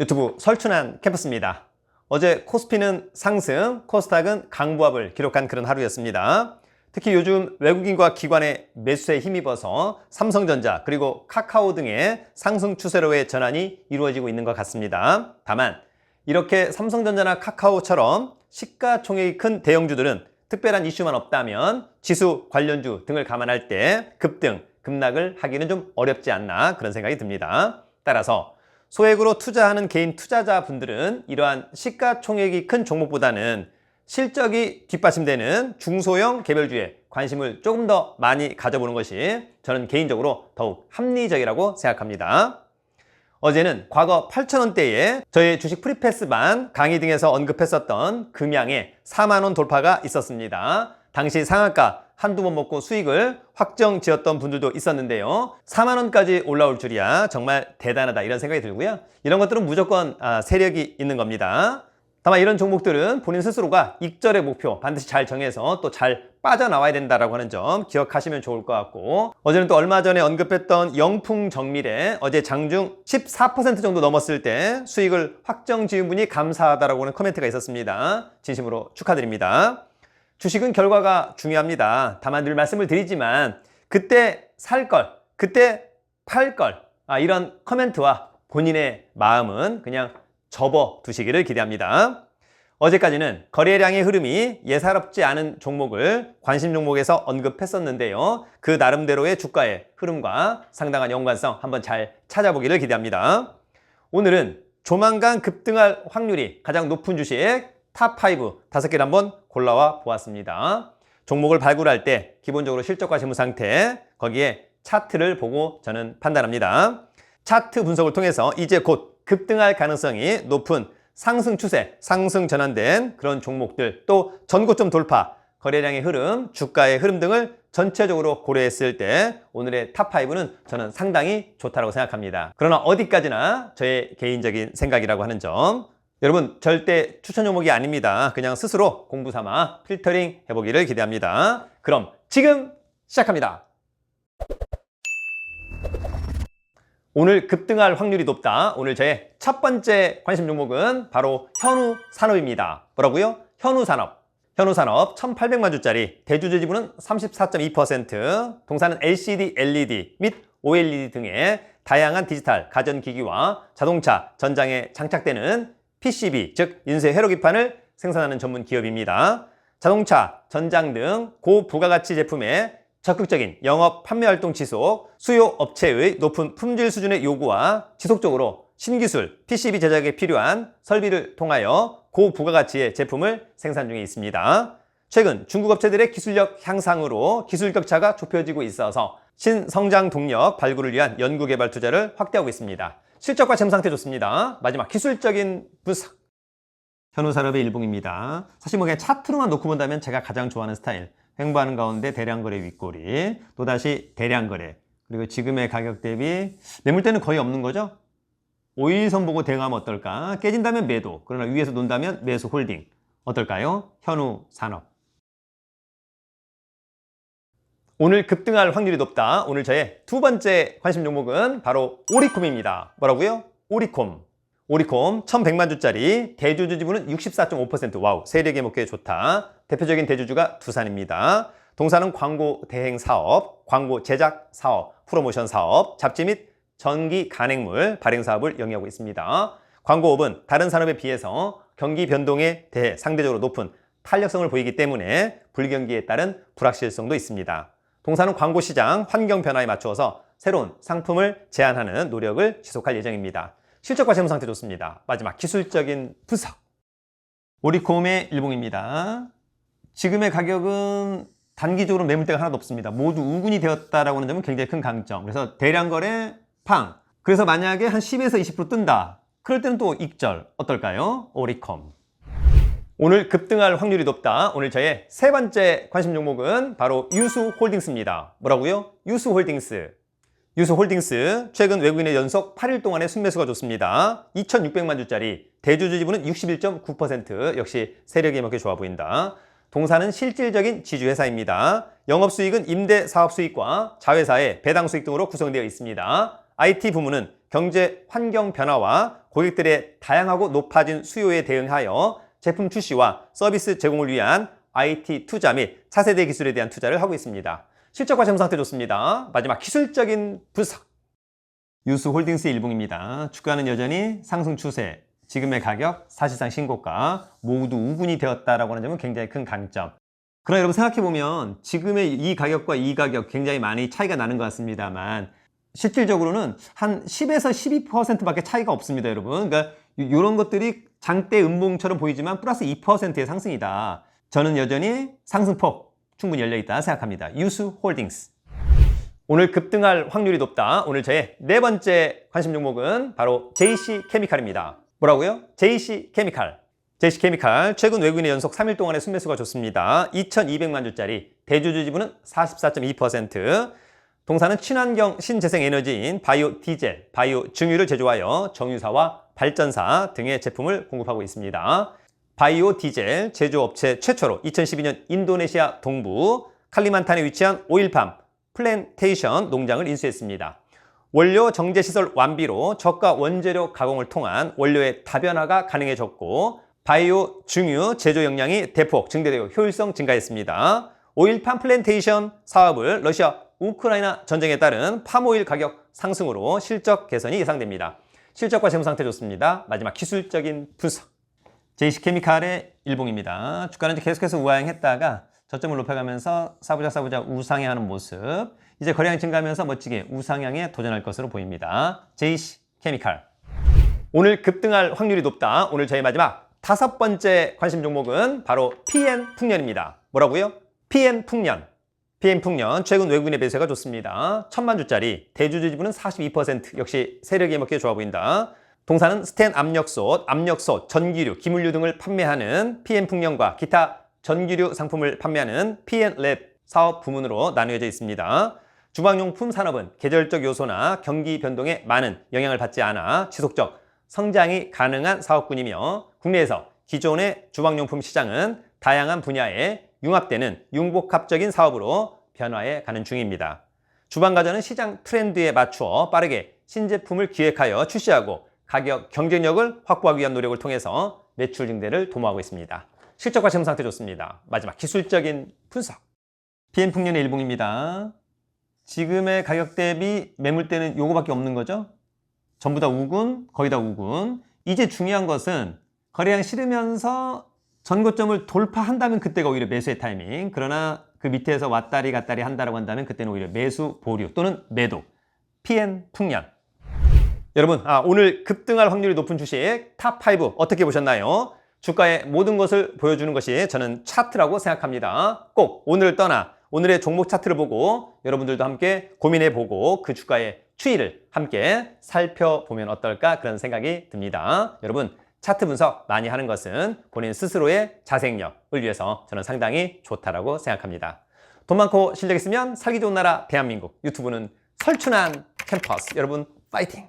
유튜브 설춘한 캠퍼스입니다. 어제 코스피는 상승, 코스닥은 강보합을 기록한 그런 하루였습니다. 특히 요즘 외국인과 기관의 매수에 힘입어서 삼성전자 그리고 카카오 등의 상승 추세로의 전환이 이루어지고 있는 것 같습니다. 다만 이렇게 삼성전자나 카카오처럼 시가총액이 큰 대형주들은 특별한 이슈만 없다면 지수 관련주 등을 감안할 때 급등, 급락을 하기는 좀 어렵지 않나 그런 생각이 듭니다. 따라서 소액으로 투자하는 개인 투자자분들은 이러한 시가총액이 큰 종목보다는 실적이 뒷받침되는 중소형 개별주에 관심을 조금 더 많이 가져보는 것이 저는 개인적으로 더욱 합리적이라고 생각합니다. 어제는 과거 8,000원대에 저의 주식 프리패스반 강의 등에서 언급했었던 금양의 4만원 돌파가 있었습니다. 당시 상한가 한두 번 먹고 수익을 확정 지었던 분들도 있었는데요. 4만 원까지 올라올 줄이야 정말 대단하다 이런 생각이 들고요. 이런 것들은 무조건 아, 세력이 있는 겁니다. 다만 이런 종목들은 본인 스스로가 익절의 목표 반드시 잘 정해서 또 잘 빠져나와야 된다라고 하는 점 기억하시면 좋을 것 같고 어제는 또 얼마 전에 언급했던 영풍 정밀에 어제 장중 14% 정도 넘었을 때 수익을 확정 지은 분이 감사하다라고 하는 코멘트가 있었습니다. 진심으로 축하드립니다. 주식은 결과가 중요합니다. 다만 늘 말씀을 드리지만 그때 살 걸, 그때 팔 걸, 아, 이런 커멘트와 본인의 마음은 그냥 접어 두시기를 기대합니다. 어제까지는 거래량의 흐름이 예사롭지 않은 종목을 관심 종목에서 언급했었는데요. 그 나름대로의 주가의 흐름과 상당한 연관성 한번 잘 찾아보기를 기대합니다. 오늘은 조만간 급등할 확률이 가장 높은 주식 탑5 다섯 개를 한번 골라와 보았습니다. 종목을 발굴할 때 기본적으로 실적과 재무 상태 거기에 차트를 보고 저는 판단합니다. 차트 분석을 통해서 이제 곧 급등할 가능성이 높은 상승 추세, 상승 전환된 그런 종목들 또 전고점 돌파, 거래량의 흐름, 주가의 흐름 등을 전체적으로 고려했을 때 오늘의 탑5는 저는 상당히 좋다고 생각합니다. 그러나 어디까지나 저의 개인적인 생각이라고 하는 점 여러분 절대 추천 종목이 아닙니다. 그냥 스스로 공부 삼아 필터링 해보기를 기대합니다. 그럼 지금 시작합니다. 오늘 급등할 확률이 높다. 오늘 저의 첫 번째 관심 종목은 바로 현우 산업입니다. 뭐라고요? 현우 산업. 현우 산업 1,800만 주짜리 대주주 지분은 34.2%, 동사는 LCD, LED 및 OLED 등의 다양한 디지털 가전기기와 자동차 전장에 장착되는 PCB, 즉 인쇄 회로기판을 생산하는 전문 기업입니다. 자동차, 전장 등 고부가가치 제품의 적극적인 영업 판매 활동 지속, 수요 업체의 높은 품질 수준의 요구와 지속적으로 신기술, PCB 제작에 필요한 설비를 통하여 고부가가치의 제품을 생산 중에 있습니다. 최근 중국 업체들의 기술력 향상으로 기술 격차가 좁혀지고 있어서 신성장 동력 발굴을 위한 연구개발 투자를 확대하고 있습니다. 실적과 재무 상태 좋습니다. 마지막 기술적인 분석. 현우산업의 일봉입니다. 사실 뭐 그냥 차트로만 놓고 본다면 제가 가장 좋아하는 스타일. 횡보하는 가운데 대량거래 윗꼬리, 또다시 대량거래, 그리고 지금의 가격 대비 매물대는 거의 없는 거죠? 5일선 보고 대응하면 어떨까? 깨진다면 매도, 그러나 위에서 논다면 매수 홀딩. 어떨까요? 현우 산업. 오늘 급등할 확률이 높다. 오늘 저의 두 번째 관심 종목은 바로 오리콤입니다. 뭐라고요? 오리콤. 오리콤 1100만 주짜리 대주주 지분은 64.5% 와우 세력의 목표에 좋다. 대표적인 대주주가 두산입니다. 동사는 광고 대행 사업, 광고 제작 사업, 프로모션 사업, 잡지 및 전기 간행물 발행 사업을 영위하고 있습니다. 광고업은 다른 산업에 비해서 경기 변동에 대해 상대적으로 높은 탄력성을 보이기 때문에 불경기에 따른 불확실성도 있습니다. 동사는 광고 시장 환경 변화에 맞추어서 새로운 상품을 제안하는 노력을 지속할 예정입니다. 실적과 재무 상태 좋습니다. 마지막 기술적인 분석. 오리콤의 일봉입니다. 지금의 가격은 단기적으로 매물대가 하나도 없습니다. 모두 우군이 되었다라고 하는 점은 굉장히 큰 강점. 그래서 대량 거래 팡. 그래서 만약에 한 10에서 20% 뜬다. 그럴 때는 또 익절 어떨까요? 오리콤. 오늘 급등할 확률이 높다. 오늘 저의 세 번째 관심 종목은 바로 유수홀딩스입니다. 뭐라고요? 유수홀딩스. 유수홀딩스 최근 외국인의 연속 8일 동안의 순매수가 좋습니다. 2,600만 주짜리 대주주 지분은 61.9% 역시 세력이 먹게 좋아 보인다. 동사는 실질적인 지주회사입니다. 영업수익은 임대 사업 수익과 자회사의 배당 수익 등으로 구성되어 있습니다. IT 부문은 경제 환경 변화와 고객들의 다양하고 높아진 수요에 대응하여 제품 출시와 서비스 제공을 위한 IT 투자 및 차세대 기술에 대한 투자를 하고 있습니다. 실적과 재무 상태 좋습니다. 마지막 기술적인 분석. 유스홀딩스 일봉입니다. 주가는 여전히 상승 추세, 지금의 가격 사실상 신고가 모두 우분이 되었다라고 하는 점은 굉장히 큰 강점. 그러나 여러분 생각해보면 지금의 이 가격과 이 가격 굉장히 많이 차이가 나는 것 같습니다만 실질적으로는 한 10에서 12%밖에 차이가 없습니다, 여러분. 그러니까 이런 것들이 장대 음봉처럼 보이지만 플러스 2%의 상승이다. 저는 여전히 상승폭 충분히 열려있다 생각합니다. 유스 홀딩스. 오늘 급등할 확률이 높다. 오늘 저의 네 번째 관심 종목은 바로 JC 케미칼입니다. 뭐라고요? JC 케미칼. JC 케미칼 최근 외국인의 연속 3일 동안의 순매수가 좋습니다. 2,200만 주짜리 대주주 지분은 44.2%. 동사는 친환경 신재생 에너지인 바이오 디젤, 바이오 증유를 제조하여 정유사와 발전사 등의 제품을 공급하고 있습니다. 바이오 디젤 제조업체 최초로 2012년 인도네시아 동부 칼리만탄에 위치한 오일팜 플랜테이션 농장을 인수했습니다. 원료 정제 시설 완비로 저가 원재료 가공을 통한 원료의 다변화가 가능해졌고 바이오 증유 제조 역량이 대폭 증대되어 효율성 증가했습니다. 오일팜 플랜테이션 사업을 러시아 우크라이나 전쟁에 따른 팜오일 가격 상승으로 실적 개선이 예상됩니다. 실적과 재무 상태 좋습니다. 마지막 기술적인 분석. JC케미칼의 일봉입니다. 주가는 계속해서 우하향했다가 저점을 높여가면서 사부자 사부자 우상향하는 모습. 이제 거래량이 증가하면서 멋지게 우상향에 도전할 것으로 보입니다. JC케미칼. 오늘 급등할 확률이 높다. 오늘 저희 마지막 다섯 번째 관심 종목은 바로 PN 풍년입니다. 뭐라고요? PN 풍년. PM 풍년 최근 외국인의 매수가 좋습니다. 천만 주짜리 대주주 지분은 42% 역시 세력이 먹기에 좋아 보인다. 동사는 스텐 압력솥, 압력솥, 전기류, 기물류 등을 판매하는 PM 풍년과 기타 전기류 상품을 판매하는 PN랩 사업 부문으로 나누어져 있습니다. 주방용품 산업은 계절적 요소나 경기 변동에 많은 영향을 받지 않아 지속적 성장이 가능한 사업군이며 국내에서 기존의 주방용품 시장은 다양한 분야에 융합되는 융복합적인 사업으로 변화해 가는 중입니다. 주방가전은 시장 트렌드에 맞추어 빠르게 신제품을 기획하여 출시하고 가격 경쟁력을 확보하기 위한 노력을 통해서 매출 증대를 도모하고 있습니다. 실적과 재무 상태 좋습니다. 마지막 기술적인 분석. PM 풍년의 일봉입니다. 지금의 가격 대비 매물대는 요거밖에 없는 거죠? 전부 다 우군, 거의 다 우군. 이제 중요한 것은 거래량 실으면서 전고점을 돌파한다면 그때가 오히려 매수의 타이밍. 그러나 그 밑에서 왔다리 갔다리 한다라고 한다면 그때는 오히려 매수 보류 또는 매도. PN 풍년. 여러분, 아, 오늘 급등할 확률이 높은 주식 탑5 어떻게 보셨나요? 주가의 모든 것을 보여주는 것이 저는 차트라고 생각합니다. 꼭 오늘을 떠나 오늘의 종목 차트를 보고 여러분들도 함께 고민해 보고 그 주가의 추이를 함께 살펴보면 어떨까 그런 생각이 듭니다. 여러분, 차트 분석 많이 하는 것은 본인 스스로의 자생력을 위해서 저는 상당히 좋다라고 생각합니다. 돈 많고 실력 있으면 살기 좋은 나라 대한민국 유튜브는 설춘한 캠퍼스 여러분 파이팅!